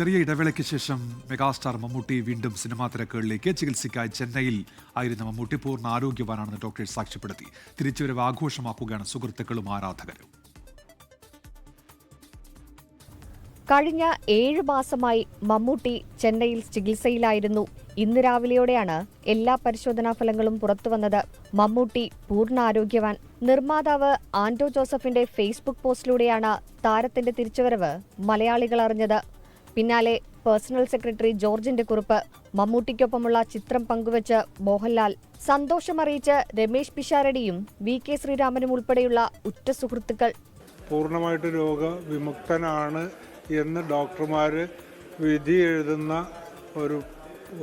ചെറിയ ഇടവേളയ്ക്ക് ശേഷം മെഗാസ്റ്റാർ മമ്മൂട്ടി വീണ്ടും സിനിമാ തിരക്കുകളിലേക്ക് ചികിത്സയ്ക്കായി ചെന്നൈയിൽ ആയിരുന്ന മമ്മൂട്ടി പൂർണ ആരോഗ്യവാനാണെന്ന് ഡോക്ടേഴ്സ് സാക്ഷ്യപ്പെടുത്തി. തിരിച്ചുവരവ് ആഘോഷമാക്കുകയാണ് സുഹൃത്തുക്കളും ആരാധകരും. കഴിഞ്ഞ ഏഴ് മാസമായി മമ്മൂട്ടി ചെന്നൈയിൽ ചികിത്സയിലായിരുന്നു. ഇന്ന് രാവിലെയോടെയാണ് എല്ലാ പരിശോധനാ ഫലങ്ങളും പുറത്തുവന്നത്. മമ്മൂട്ടി പൂർണ ആരോഗ്യവാൻ. നിർമ്മാതാവ് ആന്റോ ജോസഫിന്റെ ഫേസ്ബുക്ക് പോസ്റ്റിലൂടെയാണ് താരത്തിന്റെ തിരിച്ചുവരവ് മലയാളികൾ അറിഞ്ഞത്. പിന്നാലെ പേഴ്സണൽ സെക്രട്ടറി ജോർജിന്റെ കുറിപ്പ്. മമ്മൂട്ടിക്കൊപ്പമുള്ള ചിത്രം പങ്കുവച്ച് മോഹൻലാൽ സന്തോഷമറിയിച്ച് രമേശ് പിഷാരടിയും വി കെ ശ്രീരാമനും ഉൾപ്പെടെയുള്ള ഉറ്റ സുഹൃത്തുക്കൾ. പൂർണമായിട്ട് രോഗവിമുക്തനാണ് എന്ന് ഡോക്ടർമാർ വിധി എഴുതുന്ന ഒരു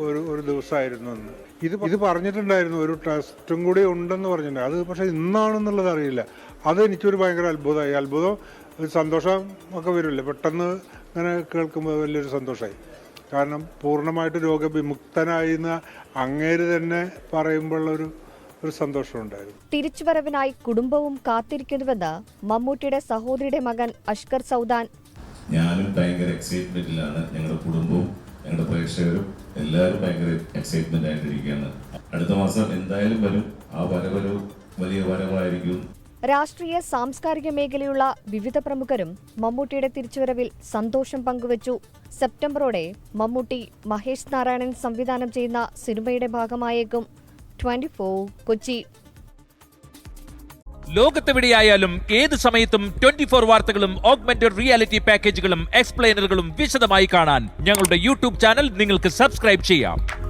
ഒരു ഒരു ദിവസമായിരുന്നു അന്ന്. ഇത് ഇത് പറഞ്ഞിട്ടുണ്ടായിരുന്നു ഒരു ടെസ്റ്റും കൂടി ഉണ്ടെന്ന് പറഞ്ഞിട്ടുണ്ട്. അത് പക്ഷേ ഇന്നാണെന്നുള്ളത് അറിയില്ല. അത് എനിക്കൊരു ഭയങ്കര അത്ഭുതമായി. അത്ഭുതം ഒരു സന്തോഷം ഒക്കെ വരില്ലേ? പെട്ടെന്ന് ഇങ്ങനെ കേൾക്കുമ്പോൾ വലിയൊരു സന്തോഷമായി കാരണം പൂർണമായിട്ട് രോഗവിമുക്തനായി എന്ന് അങ്ങേര് തന്നെ പറയുമ്പോഴുള്ളൊരു ഒരു സന്തോഷമുണ്ടായിരുന്നു തിരിച്ചുവരവിനായി കുടുംബവും കാത്തിരിക്കുന്നുവെന്ന് മമ്മൂട്ടിയുടെ സഹോദരിയുടെ മകൻ അഷ്കർ സൗദാൻ. ഞാനും ഭയങ്കര എക്സൈറ്റ്മെന്റിലാണ് ഞങ്ങളുടെ കുടുംബവും ഞങ്ങളുടെ പ്രേക്ഷകരും എല്ലാവരും ഭയങ്കര എക്സൈറ്റ്മെന്റ് ആയിട്ടിരിക്കുകയാണ്. അടുത്ത മാസം എന്തായാലും വരും. ആ വരവൊരു വലിയ വരവായിരിക്കും. രാഷ്ട്രീയ സാംസ്കാരിക മേഖലയുള്ള വിവിധ പ്രമുഖരും മമ്മൂട്ടിയുടെ തിരിച്ചുവരവിൽ സന്തോഷം പങ്കുവച്ചു. സെപ്റ്റംബറോടെ മമ്മൂട്ടി മഹേഷ് നാരായണൻ സംവിധാനം ചെയ്യുന്ന സിനിമയുടെ ഭാഗമായേക്കും. ട്വന്റി കൊച്ചി. ലോകത്തെവിടെയായാലും ഏത് സമയത്തും ട്വന്റി ഫോർ വാർത്തകളും ഓഗ്മെന്റഡ് റിയാലിറ്റി പാക്കേജുകളും എക്സ്പ്ലെയിനറുകളും വിശദമായി കാണാൻ ഞങ്ങളുടെ യൂട്യൂബ് ചാനൽ നിങ്ങൾക്ക് സബ്സ്ക്രൈബ് ചെയ്യാം.